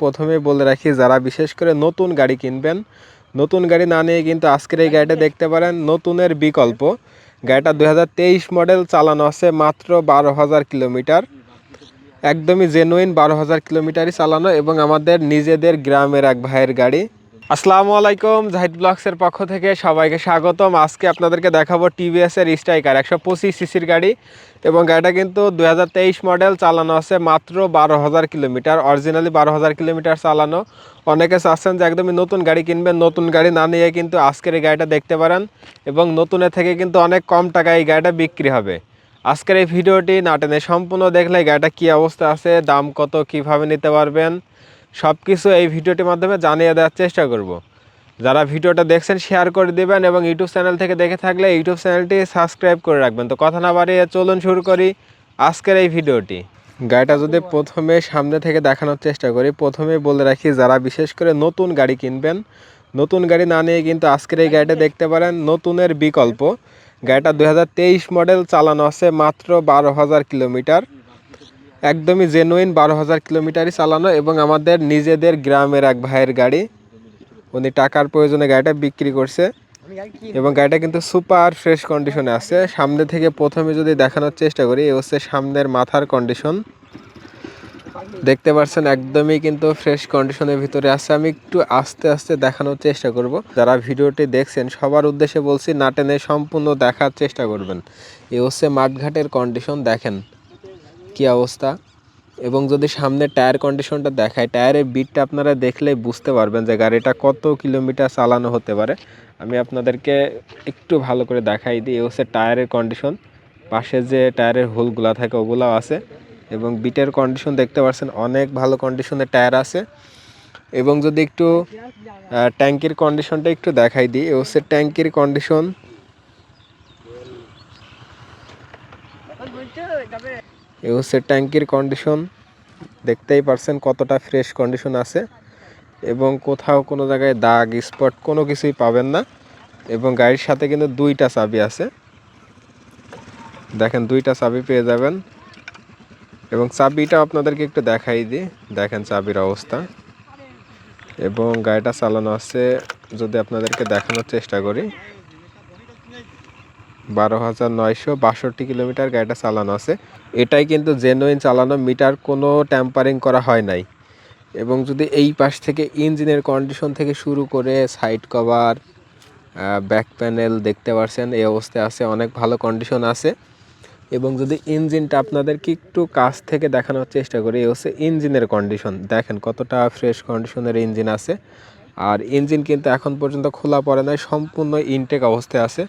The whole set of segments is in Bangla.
প্রথমে বলে রাখি, যারা বিশেষ করে নতুন গাড়ি কিনবেন, নতুন গাড়ি না নিয়ে কিন্তু আজকের এই গাড়িটা দেখতে পারেন, নতুনের বিকল্প। গাড়িটা দু হাজার তেইশ মডেল চালানো আছে মাত্র বারো হাজার কিলোমিটার। একদমই জেনুইন বারো হাজার কিলোমিটারই চালানো এবং আমাদের নিজেদের গ্রামের এক ভাইয়ের গাড়ি। আসসালামু আলাইকুম, জাহিদ ব্লগসের পক্ষ থেকে সবাইকে স্বাগতম। আজকে আপনাদেরকে দেখাবো টিভিএস এর স্ট্রাইকার একশো পঁচিশ সিসির গাড়ি এবং গাড়িটা কিন্তু দু হাজার তেইশ মডেল চালানো আছে মাত্র বারো হাজার কিলোমিটার অরিজিনালি বারো হাজার কিলোমিটার চালানো। অনেকে চাচ্ছেন যে একদমই নতুন গাড়ি কিনবেন, নতুন গাড়ি না নিয়ে কিন্তু আজকের এই গাড়িটা দেখতে পারেন এবং নতুনের থেকে কিন্তু অনেক কম টাকায় এই গাড়িটা বিক্রি হবে। আজকের এই ভিডিওটি না টেনে সম্পূর্ণ দেখলে গাড়িটা কী অবস্থা আছে, দাম কত, কীভাবে নিতে পারবেন সব কিছু এই ভিডিওটির মাধ্যমে জানিয়ে দেওয়ার চেষ্টা করব। যারা ভিডিওটা দেখছেন শেয়ার করে দিবেন এবং ইউটিউব চ্যানেল থেকে দেখে থাকলে ইউটিউব চ্যানেলটি সাবস্ক্রাইব করে রাখবেন। তো কথা না বাড়িয়ে চলুন শুরু করি আজকের এই ভিডিওটি। গাড়িটা যদি প্রথমে সামনে থেকে দেখানোর চেষ্টা করি প্রথমে বলে রাখি, যারা বিশেষ করে নতুন গাড়ি কিনবেন, নতুন গাড়ি না নিয়ে কিন্তু আজকের এই গাড়িটা দেখতে পারেন, নতুনের বিকল্প। গাড়িটা দু হাজার তেইশ মডেল চালানো আছে মাত্র বারো হাজার কিলোমিটার। একদমই জেনুইন বারো হাজার কিলোমিটারই চালানো এবং আমাদের নিজেদের গ্রামের এক ভাইয়ের গাড়ি। উনি টাকার প্রয়োজনে গাড়িটা বিক্রি করছে এবং গাড়িটা কিন্তু সুপার ফ্রেশ কন্ডিশনে আছে। সামনে থেকে প্রথমে যদি দেখানোর চেষ্টা করি, এ হচ্ছে সামনের মাথার কন্ডিশন দেখতে পাচ্ছেন একদমই কিন্তু ফ্রেশ কন্ডিশনের ভিতরে আছে। আমি একটু আস্তে আস্তে দেখানোর চেষ্টা করব। যারা ভিডিওটি দেখছেন, সবার উদ্দেশ্যে বলছি, না টেনে সম্পূর্ণ দেখার চেষ্টা করবেন। এ হচ্ছে মাঠঘাটের কন্ডিশন দেখেন। কি অবস্থা? এবং যদি সামনে টায়ার কন্ডিশনটা দেখায় টায়ারের বিটটা আপনারা দেখলে বুঝতে পারবেন যে গাড়িটা কত কিলোমিটার চালানো হতে পারে। আমি আপনাদেরকে একটু ভালো করে দেখাই দিই এ হচ্ছে টায়ারের কন্ডিশন পাশে যে টায়ারের হোলগুলো থাকে, ওগুলাও আছে। এবং বিটের কন্ডিশন দেখতে পাচ্ছেন অনেক ভালো কন্ডিশনের টায়ার আছে। এবং যদি একটু ট্যাঙ্কির কন্ডিশনটা একটু দেখাই দিই এ হচ্ছে ট্যাঙ্কির কন্ডিশন এ হচ্ছে ট্যাঙ্কির কন্ডিশন দেখতেই পারছেন কতটা ফ্রেশ কন্ডিশন আছে এবং কোথাও কোনো জায়গায় দাগ স্পট কোনো কিছুই পাবেন না এবং গাড়ির সাথে কিন্তু দুইটা চাবি আছে। দেখেন, দুইটা চাবি পেয়ে যাবেন। এবং চাবিটা আপনাদেরকে একটু দেখাই দিই দেখেন চাবির অবস্থা। এবং গাড়িটা চালানো আছে, যদি আপনাদেরকে দেখানোর চেষ্টা করি। বারো হাজার নয়শো বাষট্টি কিলোমিটার গাড়িটা চালানো আছে। এটাই কিন্তু জেনুইন চালানো মিটার কোনো ট্যাম্পারিং করা হয় নাই। এবং যদি এই পাশ থেকে ইঞ্জিনের কন্ডিশন থেকে শুরু করে সাইড কভার ব্যাক প্যানেল দেখতে পাচ্ছেন এই অবস্থায় আছে, অনেক ভালো কন্ডিশন আছে। এবং যদি ইঞ্জিনটা আপনাদেরকে একটু কাছ থেকে দেখানোর চেষ্টা করি, এই হচ্ছে ইঞ্জিনের কন্ডিশন দেখেন কতটা ফ্রেশ কন্ডিশনের ইঞ্জিন আছে। আর ইঞ্জিন কিন্তু এখন পর্যন্ত খোলা পড়ে নাই, সম্পূর্ণ ইনটেক অবস্থায় আছে।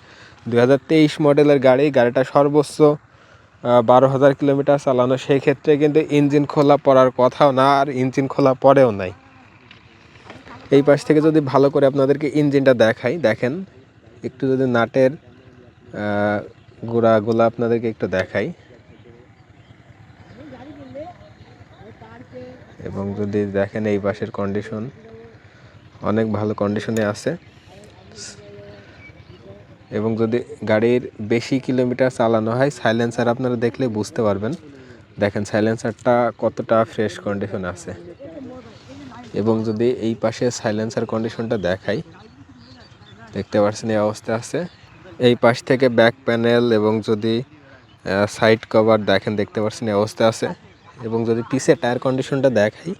দু হাজার তেইশ মডেলের গাড়ি, গাড়িটা সর্বোচ্চ বারো হাজার কিলোমিটার চালানো। সেই ক্ষেত্রে কিন্তু ইঞ্জিন খোলা পড়ার কথাও না, আর ইঞ্জিন খোলা পড়েও নাই। এই পাশ থেকে যদি ভালো করে আপনাদেরকে ইঞ্জিনটা দেখাই, দেখেন, একটু যদি নাটের গোড়াগুলো আপনাদেরকে একটু দেখাই। এবং যদি দেখেন এই পাশের কন্ডিশন অনেক ভালো কন্ডিশনে আছে। এবং যদি গাড়ির বেশি কিলোমিটার চালানো হয় সাইলেন্সার আপনারা দেখলে বুঝতে পারবেন। দেখেন সাইলেন্সারটা কতটা ফ্রেশ কন্ডিশন আছে। এবং যদি এই পাশে সাইলেন্সার কন্ডিশনটা দেখাই, দেখতে পাচ্ছেন এই অবস্থা আছে। এই পাশ থেকে ব্যাক প্যানেল এবং যদি সাইড কভার দেখেন, দেখতে পাচ্ছেন এই অবস্থা আছে। এবং যদি পিসের টায়ার কন্ডিশনটা দেখাই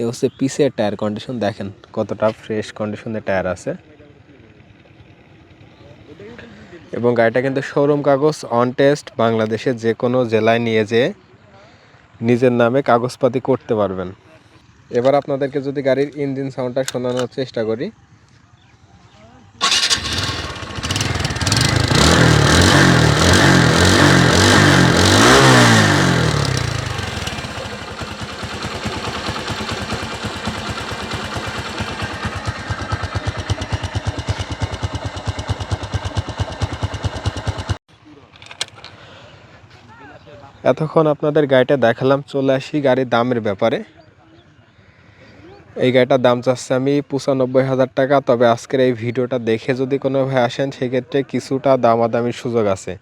এ হচ্ছে পিসের টায়ার কন্ডিশন দেখেন কতটা ফ্রেশ কন্ডিশনের টায়ার আছে। এবং গাড়িটা কিন্তু শোরুম কাগজ অন টেস্ট বাংলাদেশে যে কোনো জেলায় নিয়ে যেয়ে নিজের নামে কাগজপাতি করতে পারবেন। এবার আপনাদেরকে যদি গাড়ির ইঞ্জিন সাউন্ডটা শোনানোর চেষ্টা করি। এতক্ষণ আপনাদের গাড়িটা দেখালাম, চলে আসি গাড়ির দামের ব্যাপারে। এই গাড়িটার দাম চাচ্ছে আমি পঁচানব্বই হাজার টাকা, তবে আজকের এই ভিডিওটা দেখে যদি কোনো ভাই আসেন, সেক্ষেত্রে কিছুটা দামাদামির সুযোগ আছে।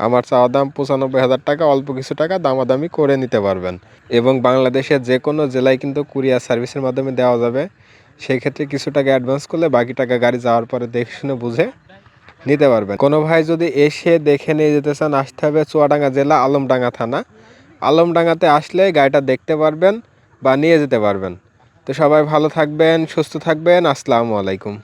আমার চাওয়া দাম পঁচানব্বই হাজার টাকা, অল্প কিছু টাকা দামাদামি করে নিতে পারবেন। এবং বাংলাদেশের যে কোনো জেলায় কিন্তু কুরিয়ার সার্ভিসের মাধ্যমে দেওয়া যাবে। সেই ক্ষেত্রে কিছু টাকা অ্যাডভান্স করলে বাকি টাকা গাড়ি যাওয়ার পরে দেখে শুনে বুঝে নিতে পারবেন। কোনো ভাই যদি এসে দেখে নিয়ে যেতে চান, আসতে হবে চুয়াডাঙ্গা জেলা আলমডাঙ্গা থানা। আলমডাঙ্গাতে আসলে গাড়িটা দেখতে পারবেন বা নিয়ে যেতে পারবেন। তো সবাই ভালো থাকবেন, সুস্থ থাকবেন। আসসালামু আলাইকুম।